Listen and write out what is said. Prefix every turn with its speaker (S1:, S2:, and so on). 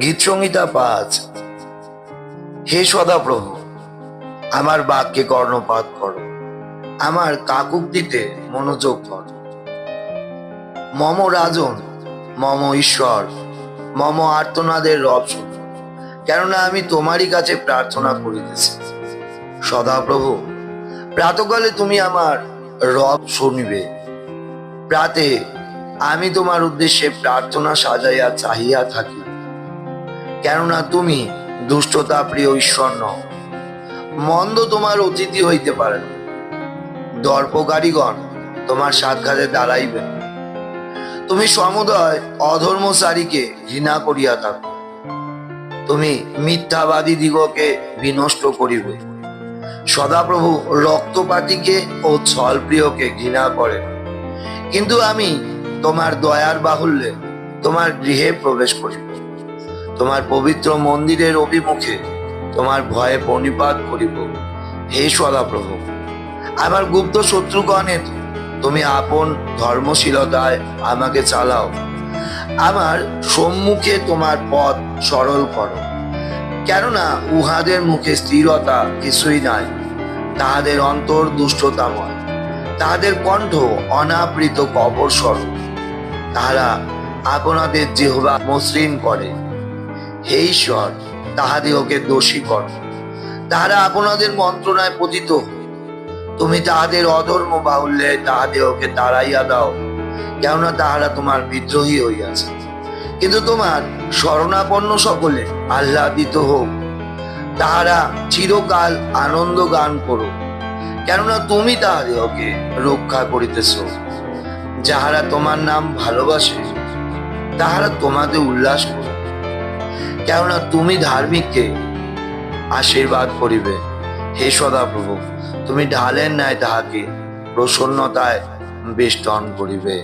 S1: গীত সংহিতা পাঁচ হে সদাপ্রভু, আমার বাক্যে কর্ণপাত করো। আমার কাকুক্তিতে মনোযোগ কর মম রাজন, মম ঈশ্বর, মম আর্তনাদের রব কেননা আমি তোমারই কাছে প্রার্থনা করিতেছি। সদাপ্রভু, প্রাতকালে তুমি আমার রব শুনিবে। প্রাতে আমি তোমার উদ্দেশ্যে প্রার্থনা সাজাইয়া চাহিয়া থাকি। কেননা তুমি দুষ্টতা প্রিয় ঈশ্বর নও। মন্দ তোমার অতিথি হইতে পারে না। দর্পকারীগণ তোমার সাক্ষাতে দাঁড়াইবে তুমি সমুদয় অধর্মচারীকে ঘৃণা করিয়া থাকো। তুমি মিথ্যাবাদী দিগকে বিনষ্ট করিবে। সদাপ্রভু রক্তপাতিকে ও ছলপ্রিয়কে ঘৃণা করে কিন্তু আমি তোমার দয়ার বাহুল্যে তোমার গৃহে প্রবেশ করিব তোমার পবিত্র মন্দিরের অভিমুখে তোমার ভয়ে প্রণিপাত করিব। হে সদাপ্রভু আমার গুপ্ত শত্রুগণের তুমি আপন ধর্মশীলতায় আমাকে চালাও। আমার সম্মুখে তোমার পথ সরল করো। কেননা উহাদের মুখে স্থিরতা কিছুই নাই। তাহাদের অন্তর দুষ্টতাময়। তাহাদের কণ্ঠ অনাবৃত কবর স্বরূপ। তাহারা আপনাদের যেহবা মসৃণ করে। হে ঈশ্বর, তাহাদিগকে দোষী কর। তাহারা আপনাদের মন্ত্রণায় পতিত। তুমি তাহাদের অধর্ম বাহুল্যে তাহাদিগকে তাড়াইয়া দাও, কেননা তাহারা তোমার বিদ্রোহী হইয়াছে। কিন্তু তোমার শরণাপন্ন সকলে আহ্লাদিত হোক। তাহারা চিরকাল আনন্দ গান করো, কেননা তুমি তাহাদিগকে রক্ষা করিতেছ। যাহারা তোমার নাম ভালোবাসে, তাহারা তোমাকে উল্লাস করবে কেননা তুমি ধার্মিককে আশীর্বাদ করিবে। হে সদাপ্রভু, তুমি ঢালের ন্যায় তাহাকে প্রসন্নতায় বেষ্টন করিবে।